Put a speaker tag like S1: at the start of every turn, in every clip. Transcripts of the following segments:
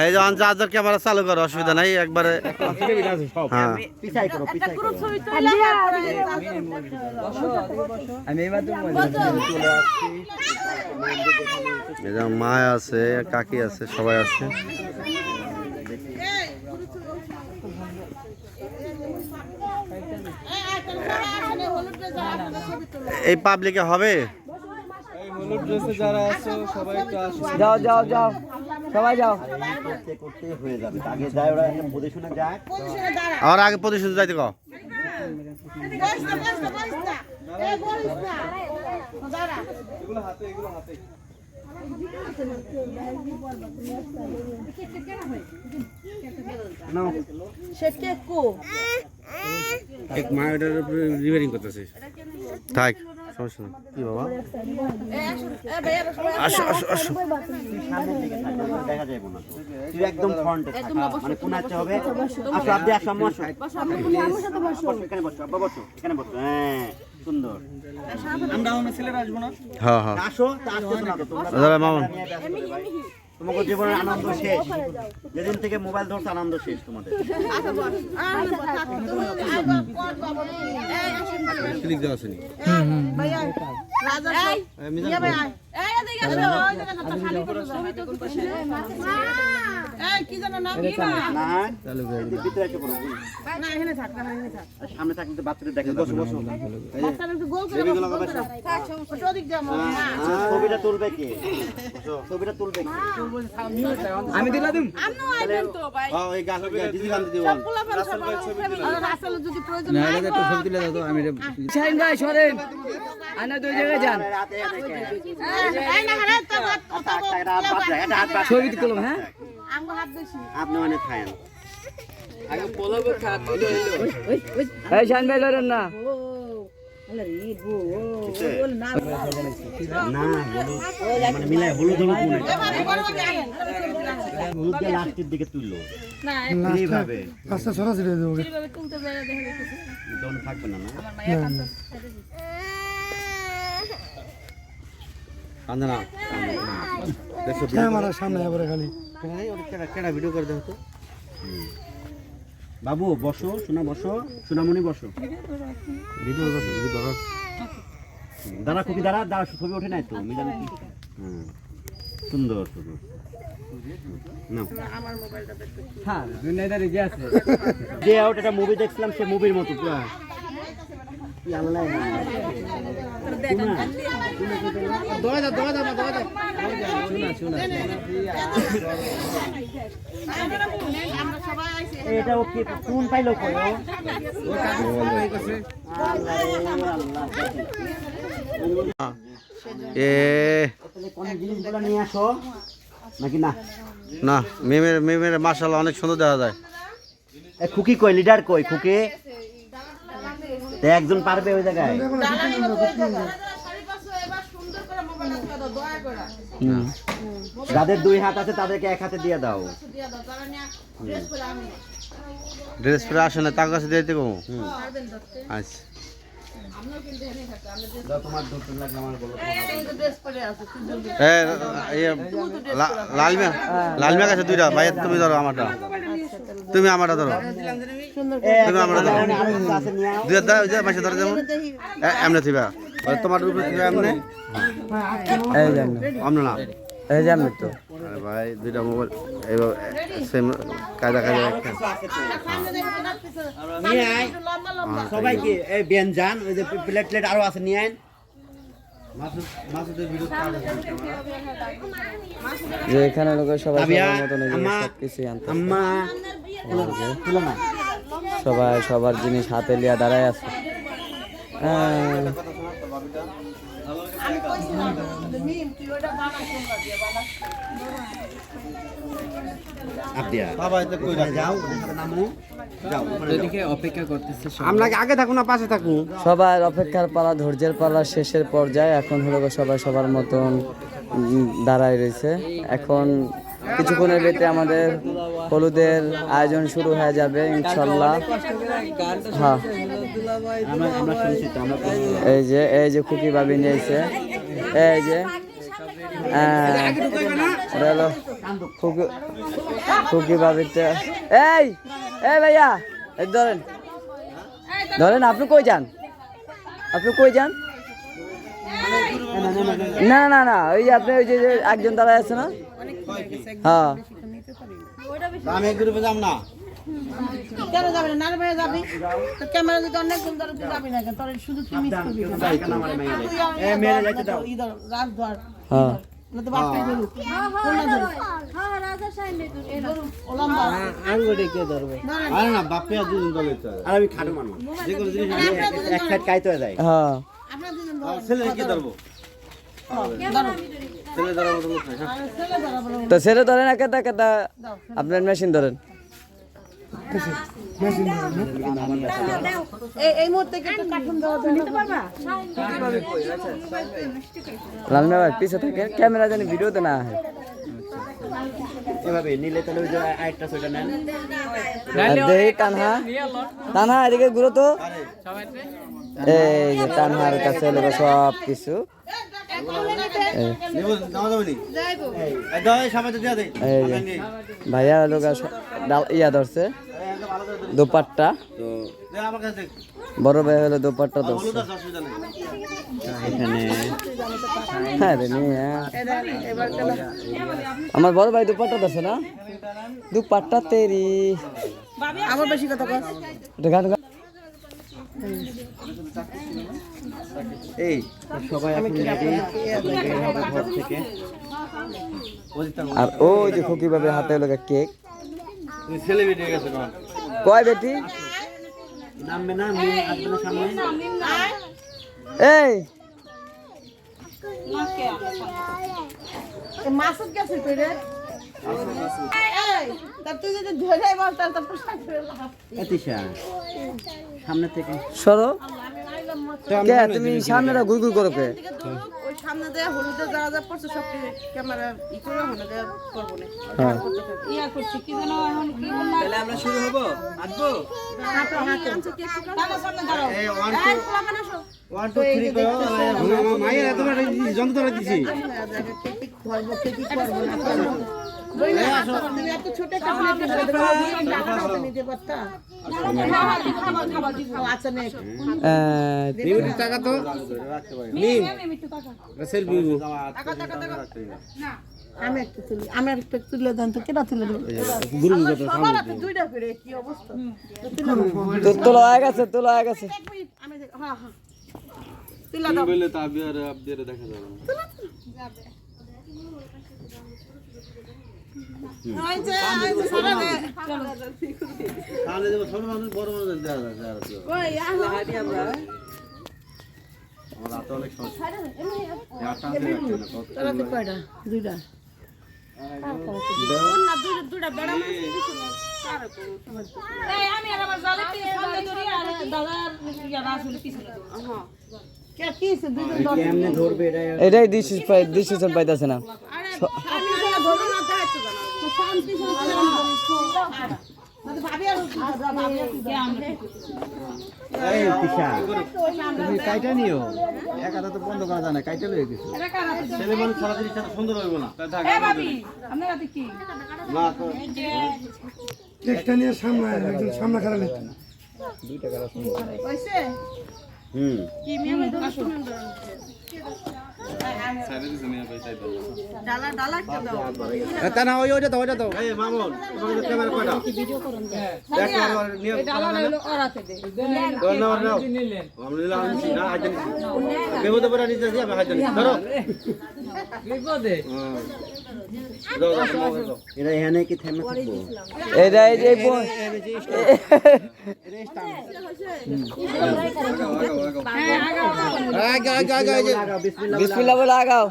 S1: এই যে আনজার ক্যামেরা চালু করো অসুবিধা নাই একবারে। হ্যাঁ। মা আছে কাকি আছে সবাই আছে। এই পাবলিকে হবে?
S2: যাও যাও যাও। সবাই যাও।
S3: করতে করতে হয়ে যাবে আগে যায় ওরা একটা যায়
S1: আর আগে প্রতিশোধ যাইতে কও।
S4: এক মা এটার উপরে রিপেয়ারিং করতেছে।
S1: থাক। সমস্যা নেই। কি বাবা? আসো আসো আসো।
S3: সামনের দিকে থাকবে ওগুলো দেখা যায় না তুই একদম ফ্রন্টে মানে কোন হবে। আসো আপনি আসো আম্মু আসো। এখানে বসো আব্বা বসো এখানে বসো হ্যাঁ সুন্দর।
S1: হ্যাঁ হ্যাঁ
S3: আসো তা আসতেছো না তোমরা।
S1: মামুন
S3: তোমাকে জীবনের আনন্দ শেষ। যেদিন থেকে মোবাইল ধরতে আনন্দ শেষ তোমাদের।
S4: আছে না?
S3: সামনে থাকলে তো বাচ্চাদের দেখে বসো বসো। ছবিটা তুলবে কে? ছবিটা তুলবে কে?
S2: আমি দিলা দিম
S1: হ্যাঁ এই গাছ দিদি গান দিদি
S2: না এটা একটু ছবি দাও আমি ভাই সরেন। আনা দুই জায়গায় যান। ছবি হ্যাঁ?
S3: আপনি অনেক খায়েন
S2: না।
S3: মানে মিলাই হলুদ হলুদ। হলুদ দিয়ে লাস্টের দিকে তুললো। এইভাবে
S5: আচ্ছা সরাসরি দেবো।
S3: তখন থাকবে না?
S5: সামনে খালি।
S1: ভিডিও করে
S3: বাবু, বসো, সোনা বসো, সোনামণি বসো। দাঁড়া খুবই দাঁড়া দাঁড়া, ছবি ওঠে নাই তো মিজান হুম সুন্দর সুন্দর। নাও।
S2: হ্যাঁ
S3: যে একটা মুভি দেখছিলাম, সে মুভির মতো, পুরো। এটা ও কি কোন না,
S1: মেমের মাশাআল্লাহ অনেক সুন্দর দেখা যায়।
S3: খুকি কই লিডার কই খুকি? একজন পারবে ওই জায়গায়? যাদের দুই হাত আছে তাদেরকে এক হাতে দিয়ে দাও।
S1: ড্রেস পরে আসে না তার কাছে দিয়ে দেবো আচ্ছা।
S3: তোমার দুটো লাগলে আমার বলো
S1: এ ইয়ে, লা- লাল মিয়া লাল মিয়া কাছে দুইটা ভাই তুমি ধরো আমারটা। তুমি আমারটা ধরো। তুমি আমারটা ধরো। দুই মাসে ধরো যেমন। না।
S2: এই যান তো।
S1: আরে ভাই দুইটা মোবাইল এইভাবে সেম কায়দা কায়দা একটা।
S3: নিয়ে আয় সবাইকে এই ব্যঞ্জন ওই যে প্লেট প্লেট আরও আছে নিয়ে আয়
S2: যে এখানে লোক সবাই সবার মতন আনতে সবাই সবার জিনিস হাতে লিয়া দাঁড়ায় আছে।
S3: আবদিয়া
S1: সবাই তো কই
S3: যাও নামো। যাও
S1: আমরা আগে থাকুন না পাশে থাকুন
S2: সবার অপেক্ষার পালা ধৈর্যের পালা শেষের পর্যায়ে এখন হলো সবাই সবার মতন দাঁড়ায় রয়েছে। এখন কিছুক্ষণের ভিতরে আমাদের হলুদের আয়োজন শুরু হয়ে যাবে ইনশাল্লাহ। হ্যাঁ। এই যে এই যে খুকি ভাবি নিয়েছে এই যে এটা খুকি খুকি ভাবিটা এই এই ভাইয়া, এই ধরেন ধরেন আপনি কই যান? আপনি কই যান? না না না, ওই যে আপনি ওই যে একজন দাঁড়ায় আছে না? হ্যাঁ।
S1: আমি গ্রুপে যাব না।
S6: কেন যাবি না? নারে ভাই যাবি? তো ক্যামেরা যদি অনেক সুন্দর তুই যাবি না কেন? তোর শুধু তুই মিস করবি
S3: এ মেরে যাইতে দাও।
S6: ইধর রাজ ধর
S2: হ্যাঁ।
S6: না তো বাপ ধরু কোন না ধরু ওলাম্বা
S1: আরে না। বাপে আর দুজন দলে চলে
S3: আর আমি খাটো মানুষ
S1: যে কোনো জিনিস
S3: এক সাইড কাইতে যায়
S2: হ্যাঁ।
S6: আপনার দুজন ধর
S1: ছেলে কি ধরবো? ছেলে ধরার মতো লোক নাই, হ্যাঁ।
S6: আর ছেলে ধরা
S2: তো ছেড়ে ধরেন আপনার মেশিন ধরেন। ভাই পিছে থাকে ক্যামেরা জানি ভিডিওতে না হয়।
S3: এভাবে নিলে তাহলে ওই যে আরেকটা ছয়টা নেন।
S2: আর দেহি তানহা। তানহা এদিকে ঘুরো তো। এই যে কাছে হলো সব কিছু ভাইয়া লোক ইয়া ধরছে। দোপাট্টা।
S1: তো দে আমার কাছে দে
S2: বড় ভাই হলো দোপাট্টা
S3: এখানে
S2: হ্যাঁ রে আমার বড় ভাই দুপাট্টা ধরছে না? দুপাট্টা তেরি।
S6: আমার বেশি কথা
S2: এটা গান
S3: এই সবাই এখন রেডি। বের ঘর থেকে।
S2: আর ওই যে খুকি ভাবে হাতে হলো কেক
S1: তুমি ছেলে বেরিয়ে গেছে কোন
S2: কয় বেটি? এই।
S6: মাসুদ গেছে
S3: সামনে থেকে
S2: সরো। কে তুমি সামনেটা ঘুর ঘুর করো কে
S6: ওই সামনে দিয়ে হলুদে যা যা পড়ছে সব ক্যামেরা ই করে হলুদে করব না
S2: হ্যাঁ।
S6: ইয়া করছি কি যেন এখন কি বললাম তাহলে আমরা শুরু হব আসব হাঁটো হাঁটো তাহলে সামনে দাঁড়াও
S1: এই ওয়ান
S6: এই
S1: ওয়ান টু থ্রি কো আমার মায়ের তোমার যন্ত্র দিছি
S6: কি কি কি না আমি একটা তুলি আমি একটা দেন তো কেনা দেবো?
S2: হয়ে গেছে তোলা হয়ে গেছে।
S6: হ্যাঁ হ্যাঁ। তুলে দাও।
S1: বলে তা বিয়ার দেখা যাবে না।
S2: এটাই পাই ডিসিশন পাইতাছে না
S1: তুমি কাইটা নিও এক হাতে তো বন্ধ করা যায় না কাইটা লয়ে গেছে ছেলে মানুষ সারা জিনিসটা সুন্দর। হইব না না
S5: একটা নিয়ে সামনে একজন সামনে?
S3: হুম।
S6: কি মেয়ে? মেয়ে
S4: না ওই ওইটা তো ওইটা তো
S1: এই মামুন তোমার ক্যামেরা কয়টা দেখ আর নিয়ে
S6: ডালা হলো ওরাতে দে
S1: ধর নাও নাও আমি নিলাম না হাজার নিছি বেহুদে নিতে আমি হাজার ধরো বিপদে
S3: এরা এখানে কি থেমে থাকব
S2: এটা এই যে বিসমিল্লাহ বলে আগাও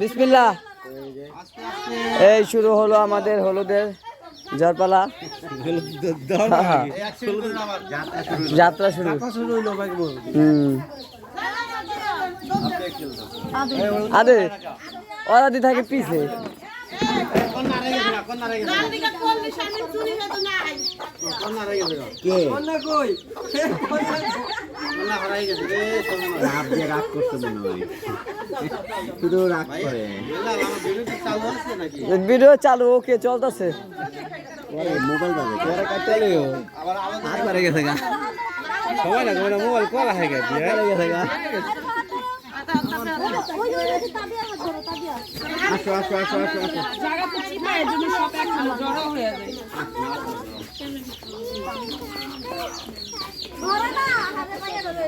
S2: বিসমিল্লাহ এই শুরু হলো আমাদের হলুদের জরপালা হ্যাঁ, যাত্রা শুরু আরে ওরা দি থাকে পিছে। ভিডিও চালু ওকে চলতেছে।
S3: মোবাইল পাবে
S1: গেছে গা। সবাই না মোবাইল কলা হয়ে গেছে।
S3: গেছে গা। আসো আসো আসো আসো। আসো
S7: জায়গা তো চিপায় জন্য সব একখানে জড়ো হয়ে যায়
S8: ঘরে না হাতে পায়ে ধরে